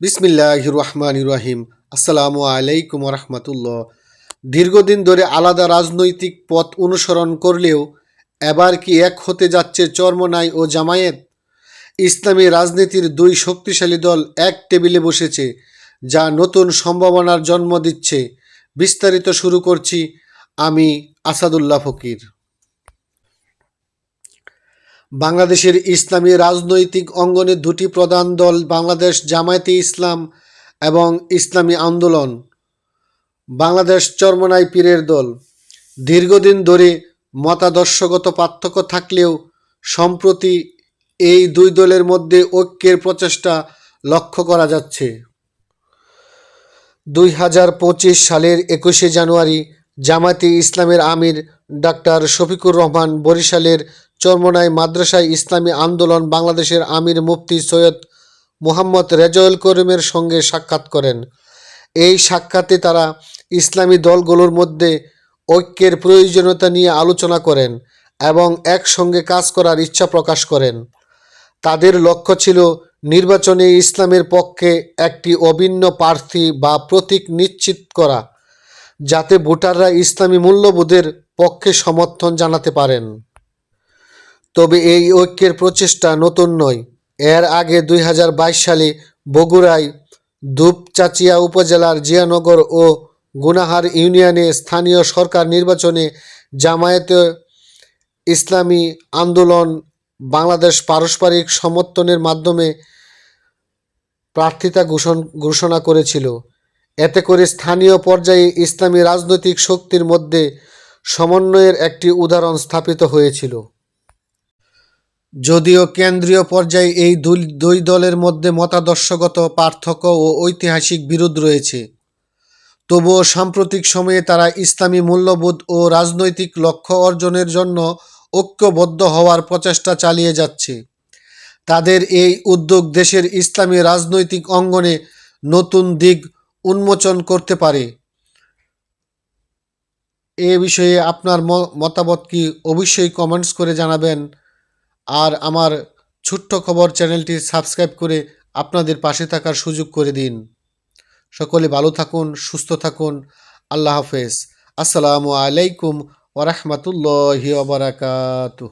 বিসমিল্লাহ রহমান রাহিম। আসসালামু আলাইকুম রহমতুল্লাহ। দীর্ঘদিন ধরে আলাদা রাজনৈতিক পথ অনুসরণ করলেও এবার কি এক হতে যাচ্ছে চর্মনাই ও জামায়াত? ইসলামী রাজনীতির দুই শক্তিশালী দল এক টেবিলে বসেছে, যা নতুন সম্ভাবনার জন্ম দিচ্ছে। বিস্তারিত শুরু করছি আমি আসাদুল্লাহ ফকির। বাংলাদেশের ইসলামী রাজনৈতিক অঙ্গনে দুটি প্রধান দল বাংলাদেশ জামায়াতে ইসলাম এবং ইসলামী আন্দোলন। বাংলাদেশ চরমনাই পীরের দল। দীর্ঘদিন ধরে মতাদর্শগত পার্থক্য থাকলেও সম্প্রতি এই দুই দলের মধ্যে ঐক্যের প্রচেষ্টা লক্ষ্য করা যাচ্ছে। দুই হাজার পঁচিশ সালের একুশে জানুয়ারি জামায়াতে ইসলামের আমির ডাক্তার শফিকুর রহমান বরিশালের চরমনাই মাদ্রাসায় ইসলামী আন্দোলন বাংলাদেশের আমির মুফতি সৈয়দ মোহাম্মদ রেজাউল করিমের সঙ্গে সাক্ষাৎ করেন। এই সাক্ষাতে তারা ইসলামী দলগুলোর মধ্যে ঐক্যের প্রয়োজনীয়তা নিয়ে আলোচনা করেন এবং একসঙ্গে কাজ করার ইচ্ছা প্রকাশ করেন। তাদের লক্ষ্য ছিল নির্বাচনে ইসলামের পক্ষে একটি অভিন্ন প্রার্থী বা প্রতীক নিশ্চিত করা, যাতে ভোটাররা ইসলামী মূল্যবোধের পক্ষে সমর্থন জানাতে পারেন। তবে এই ঐক্যের প্রচেষ্টা নতুন নয়। এর আগে দুই হাজার বাইশ সালে বগুড়ায় ধূপচাচিয়া উপজেলার জিয়ানগর ও গুনাহার ইউনিয়নে স্থানীয় সরকার নির্বাচনে জামায়াতে ইসলামী আন্দোলন বাংলাদেশ পারস্পরিক সমর্থনের মাধ্যমে প্রার্থিতা ঘোষণা করেছিল। এতে করে স্থানীয় পর্যায়ে ইসলামী রাজনৈতিক শক্তির মধ্যে সমন্বয়ের একটি উদাহরণ স্থাপিত হয়েছিল। যদিও কেন্দ্রীয় পর্যায়ে এই দুই দলের মধ্যে মতাদর্শগত পার্থক্য ও ঐতিহাসিক বিরোধ রয়েছে। তবুও সাম্প্রতিক সময়ে তারা ইসলামী মূল্যবোধ ও রাজনৈতিক লক্ষ্য অর্জনের জন্য ঐক্যবদ্ধ হওয়ার প্রচেষ্টা চালিয়ে যাচ্ছে। তাদের এই উদ্যোগ দেশের ইসলামী রাজনৈতিক অঙ্গনে নতুন দিক উন্মোচন করতে পারে। এ বিষয়ে আপনার মতামত কি? অবশ্যই কমেন্টস করে জানাবেন। আর আমার ছোট্ট খবর চ্যানেলটি সাবস্ক্রাইব করে আপনাদের পাশে থাকার সুযোগ করে দিন। সকলে ভালো থাকুন, সুস্থ থাকুন। আল্লাহ হাফেজ। আসসালামু আলাইকুম ওরহমতুল্লাহ ওবরাকাতুহ